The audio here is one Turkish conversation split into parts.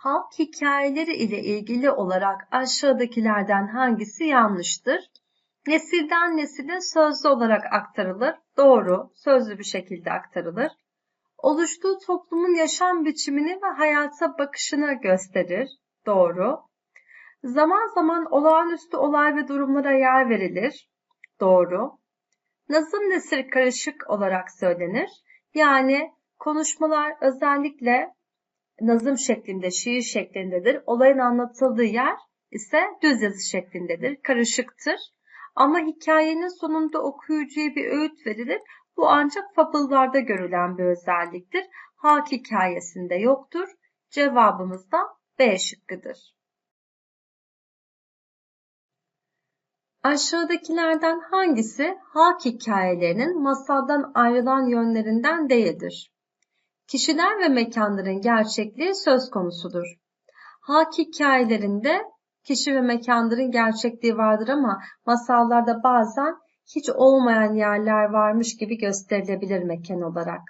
Halk hikayeleri ile ilgili olarak aşağıdakilerden hangisi yanlıştır? Nesilden nesile sözlü olarak aktarılır. Doğru, sözlü bir şekilde aktarılır. Oluştuğu toplumun yaşam biçimini ve hayata bakışını gösterir. Doğru. Zaman zaman olağanüstü olay ve durumlara yer verilir. Doğru. Nazım nesir karışık olarak söylenir. Yani konuşmalar özellikle nazım şeklinde, şiir şeklindedir. Olayın anlatıldığı yer ise düz yazı şeklindedir, karışıktır. Ama hikayenin sonunda okuyucuya bir öğüt verilir. Bu ancak fabıllarda görülen bir özelliktir. Halk hikayesinde yoktur. Cevabımız da B şıkkıdır. Aşağıdakilerden hangisi halk hikayelerinin masaldan ayrılan yönlerinden değildir? Kişiler ve mekanların gerçekliği söz konusudur. Halk hikayelerinde kişi ve mekanların gerçekliği vardır ama masallarda bazen hiç olmayan yerler varmış gibi gösterilebilir mekan olarak.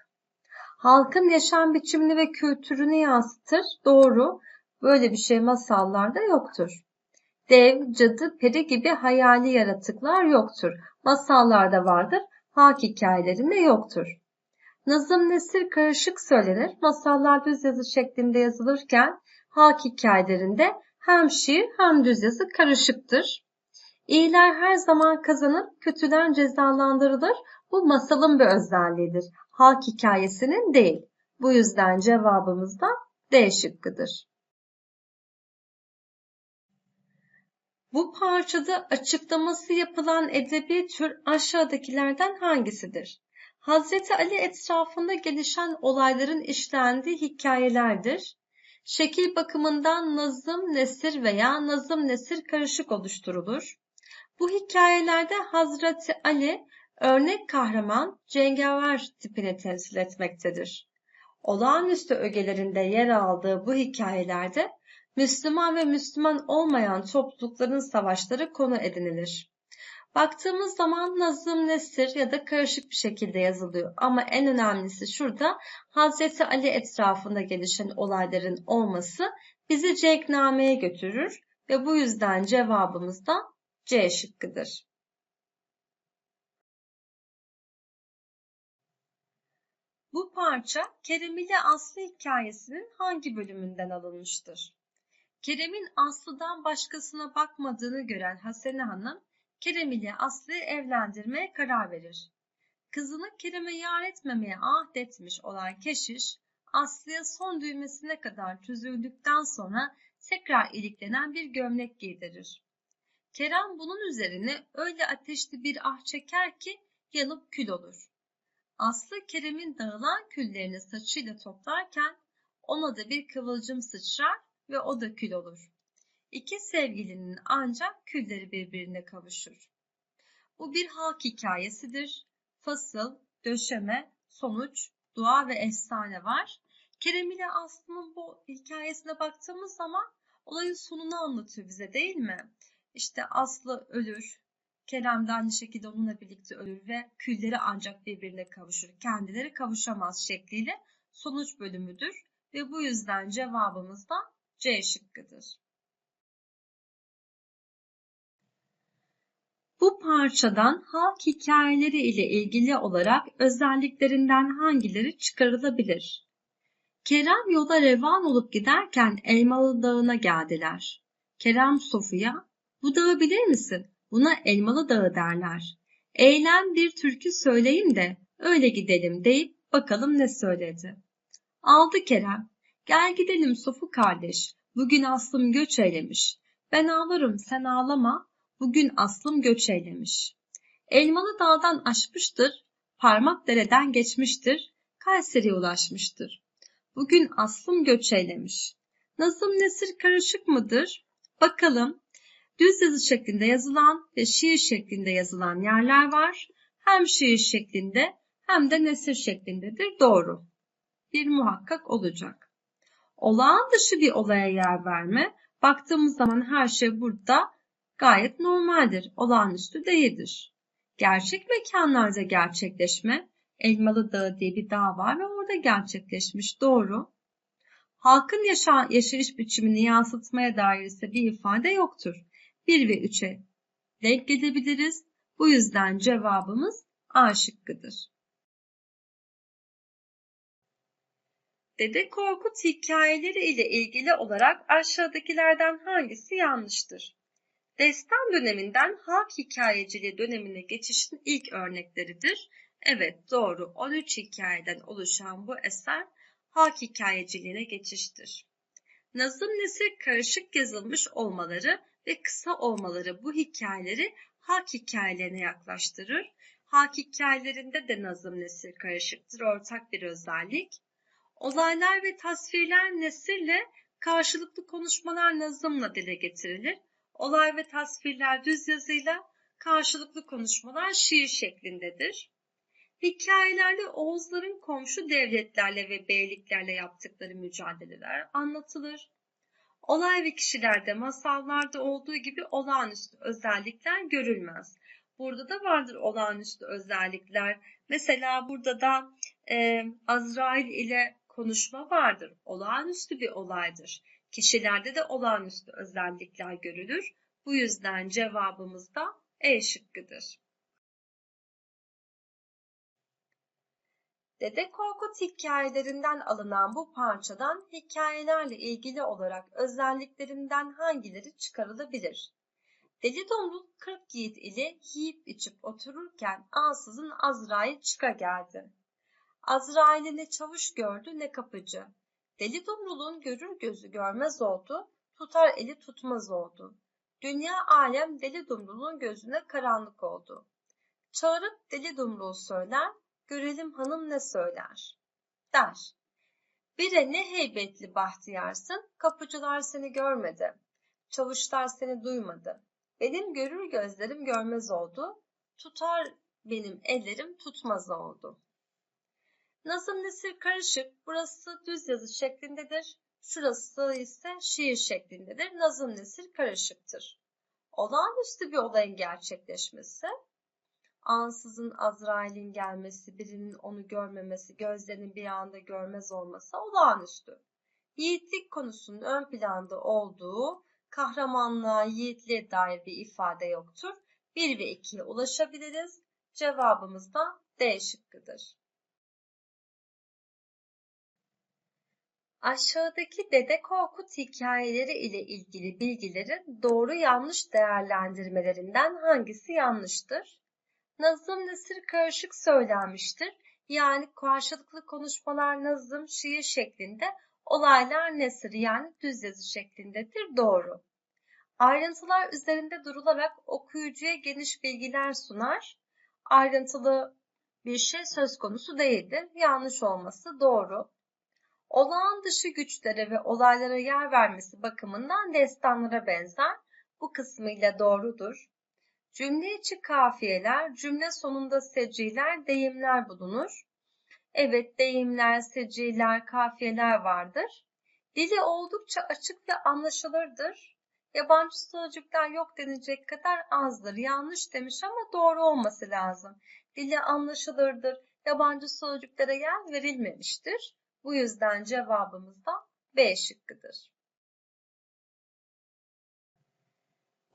Halkın yaşam biçimini ve kültürünü yansıtır. Doğru. Böyle bir şey masallarda yoktur. Dev, cadı, peri gibi hayali yaratıklar yoktur. Masallarda vardır, halk hikayelerinde yoktur. Nazım nesir karışık söylenir. Masallar düz yazı şeklinde yazılırken halk hikayelerinde hem şiir hem düz yazı karışıktır. İyiler her zaman kazanır, kötüler cezalandırılır. Bu masalın bir özelliğidir. Halk hikayesinin değil. Bu yüzden cevabımız da D şıkkıdır. Bu parçada açıklaması yapılan edebi tür aşağıdakilerden hangisidir? Hazreti Ali etrafında gelişen olayların işlendiği hikayelerdir. Şekil bakımından nazım, nesir veya nazım, nesir karışık oluşturulur. Bu hikayelerde Hazreti Ali örnek kahraman, cengaver tipini temsil etmektedir. Olağanüstü ögelerinde yer aldığı bu hikayelerde Müslüman ve Müslüman olmayan toplulukların savaşları konu edinilir. Baktığımız zaman nazım nesir ya da karışık bir şekilde yazılıyor. Ama en önemlisi şurada Hazreti Ali etrafında gelişen olayların olması bizi Cenkname'ye götürür ve bu yüzden cevabımız da C şıkkıdır. Bu parça Kerem ile Aslı hikayesinin hangi bölümünden alınmıştır? Kerem'in Aslı'dan başkasına bakmadığını gören Hasene Hanım, Kerem ile Aslı'yı evlendirmeye karar verir. Kızını Kerem'e yar etmemeye ahdetmiş olan keşiş, Aslı'ya son düğmesine kadar çözüldükten sonra tekrar iliklenen bir gömlek giydirir. Kerem bunun üzerine öyle ateşli bir ah çeker ki yanıp kül olur. Aslı Kerem'in dağılan küllerini saçıyla toplarken ona da bir kıvılcım sıçrar ve o da kül olur. İki sevgilinin ancak külleri birbirine kavuşur. Bu bir halk hikayesidir. Fasıl, döşeme, sonuç, dua ve efsane var. Kerem ile Aslı'nın bu hikayesine baktığımız zaman olayın sonunu anlatıyor bize değil mi? İşte Aslı ölür, Kerem de aynı şekilde onunla birlikte ölür ve külleri ancak birbirine kavuşur. Kendileri kavuşamaz şekliyle sonuç bölümüdür ve bu yüzden cevabımız da C şıkkıdır. Bu parçadan halk hikayeleri ile ilgili olarak özelliklerinden hangileri çıkarılabilir? Kerem yola revan olup giderken Elmalı Dağı'na geldiler. Kerem Sofu'ya, bu dağı bilir misin? Buna Elmalı Dağı derler. Eğlen bir türkü söyleyeyim de öyle gidelim deyip bakalım ne söyledi. Aldı Kerem. Gel gidelim Sofu kardeş. Bugün aslım göç eylemiş. Ben ağlarım sen ağlama. Bugün aslım göç eylemiş. Elmalı dağdan aşmıştır. Parmak dereden geçmiştir. Kayseri'ye ulaşmıştır. Bugün aslım göç eylemiş. Nazım nesir karışık mıdır? Bakalım. Düz yazı şeklinde yazılan ve şiir şeklinde yazılan yerler var. Hem şiir şeklinde hem de nesir şeklindedir. Doğru. Bir muhakkak olacak olağan dışı bir olaya yer verme. Baktığımız zaman her şey burada gayet normaldir. Olağanüstü değildir. Gerçek mekanlarda gerçekleşme. Elmalı Dağı diye bir dağ var ve orada gerçekleşmiş. Doğru. Halkın yaşa yaşayış biçimini yansıtmaya dair ise bir ifade yoktur. 1 ve 3'e denk gelebiliriz. Bu yüzden cevabımız A şıkkıdır. Dede Korkut hikayeleri ile ilgili olarak aşağıdakilerden hangisi yanlıştır? Destan döneminden halk hikayeciliği dönemine geçişin ilk örnekleridir. Evet doğru 13 hikayeden oluşan bu eser halk hikayeciliğine geçiştir. Nazım nesir karışık yazılmış olmaları ve kısa olmaları bu hikayeleri halk hikayelerine yaklaştırır. Halk hikayelerinde de nazım nesir karışıktır, ortak bir özellik. Olaylar ve tasvirler nesirle, karşılıklı konuşmalar nazımla dile getirilir. Olay ve tasvirler düz yazıyla, karşılıklı konuşmalar şiir şeklindedir. Hikayelerde Oğuzların komşu devletlerle ve beyliklerle yaptıkları mücadeleler anlatılır. Olay ve kişilerde masallarda olduğu gibi olağanüstü özellikler görülmez. Burada da vardır olağanüstü özellikler. Mesela burada da e, Azrail ile konuşma vardır. Olağanüstü bir olaydır. Kişilerde de olağanüstü özellikler görülür. Bu yüzden cevabımız da E şıkkıdır. Dede Korkut hikayelerinden alınan bu parçadan hikayelerle ilgili olarak özelliklerinden hangileri çıkarılabilir? Deli Domrul 40 yiğit ile yiyip içip otururken ansızın Azrail çıka geldi. Azrail'i ne çavuş gördü ne kapıcı. Deli Domrul'un görür gözü görmez oldu, tutar eli tutmaz oldu. Dünya alem Deli Domrul'un gözüne karanlık oldu. Çağırıp Deli Domrul söyler, görelim hanım ne söyler, der. Bire ne heybetli bahtiyarsın, kapıcılar seni görmedi, çavuşlar seni duymadı. Benim görür gözlerim görmez oldu, tutar benim ellerim tutmaz oldu. Nazım nesir karışık, burası düz yazı şeklindedir, şurası ise şiir şeklindedir. Nazım nesir karışıktır. Olağanüstü bir olayın gerçekleşmesi, ansızın Azrail'in gelmesi, birinin onu görmemesi, gözlerinin bir anda görmez olması olağanüstü. Yiğitlik konusunun ön planda olduğu, kahramanlığa, yiğitliğe dair bir ifade yoktur. 1 ve 2'ye ulaşabiliriz. Cevabımız da D şıkkıdır. Aşağıdaki Dede Korkut hikayeleri ile ilgili bilgilerin doğru yanlış değerlendirmelerinden hangisi yanlıştır? Nazım nesir karışık söylenmiştir. Yani karşılıklı konuşmalar nazım, şiir şeklinde, olaylar nesir yani düz yazı şeklindedir. Doğru. Ayrıntılar üzerinde durularak okuyucuya geniş bilgiler sunar. Ayrıntılı bir şey söz konusu değildir. Yanlış olması doğru. Olağan dışı güçlere ve olaylara yer vermesi bakımından destanlara benzer. Bu kısmıyla doğrudur. Cümle içi kafiyeler, cümle sonunda seciler, deyimler bulunur. Evet, deyimler, seciler, kafiyeler vardır. Dili oldukça açık ve anlaşılırdır. Yabancı sözcükler yok denecek kadar azdır. Yanlış demiş ama doğru olması lazım. Dili anlaşılırdır. Yabancı sözcüklere yer verilmemiştir. Bu yüzden cevabımız da B şıkkıdır.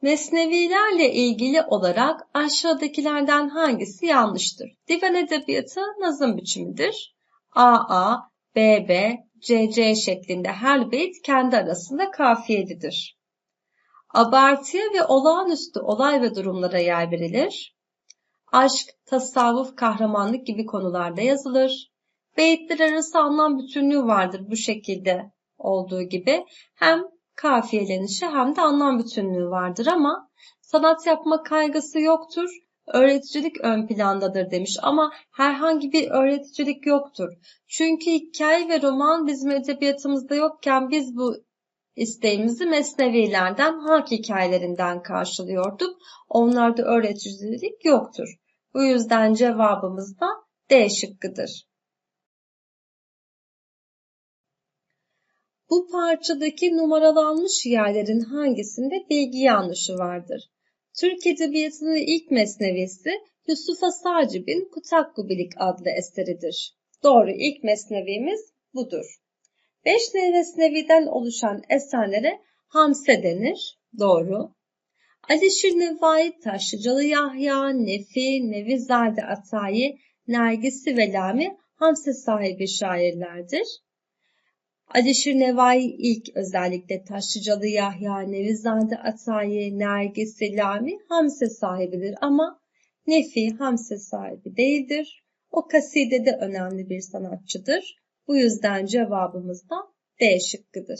Mesnevilerle ilgili olarak aşağıdakilerden hangisi yanlıştır? Divan edebiyatı nazım biçimidir. AA, BB, CC şeklinde her beyt kendi arasında kafiyelidir. Abartıya ve olağanüstü olay ve durumlara yer verilir. Aşk, tasavvuf, kahramanlık gibi konularda yazılır. Beyitler arası anlam bütünlüğü vardır bu şekilde olduğu gibi. Hem kafiyelenişi hem de anlam bütünlüğü vardır ama sanat yapma kaygısı yoktur. Öğreticilik ön plandadır demiş ama herhangi bir öğreticilik yoktur. Çünkü hikaye ve roman bizim edebiyatımızda yokken biz bu isteğimizi mesnevilerden, halk hikayelerinden karşılıyorduk. Onlarda öğreticilik yoktur. Bu yüzden cevabımız da D şıkkıdır. Bu parçadaki numaralanmış yerlerin hangisinde bilgi yanlışı vardır? Türk Edebiyatı'nın ilk mesnevisi Yusuf Sacib'in Kutakkubilik adlı eseridir. Doğru ilk mesnevimiz budur. Beş nevresneviden oluşan eserlere hamse denir. Doğru. Alişir Nevai, Taşlıcalı Yahya, Nefi, Nevizade Atayi, Nergisi ve Lami hamse sahibi şairlerdir. Alişir Nevai ilk özellikle Taşlıcalı Yahya, Nevizade Atayi, Nergisi, Lami hamse sahibidir ama Nefi hamse sahibi değildir. O kasidede önemli bir sanatçıdır. Bu yüzden cevabımız da D şıkkıdır.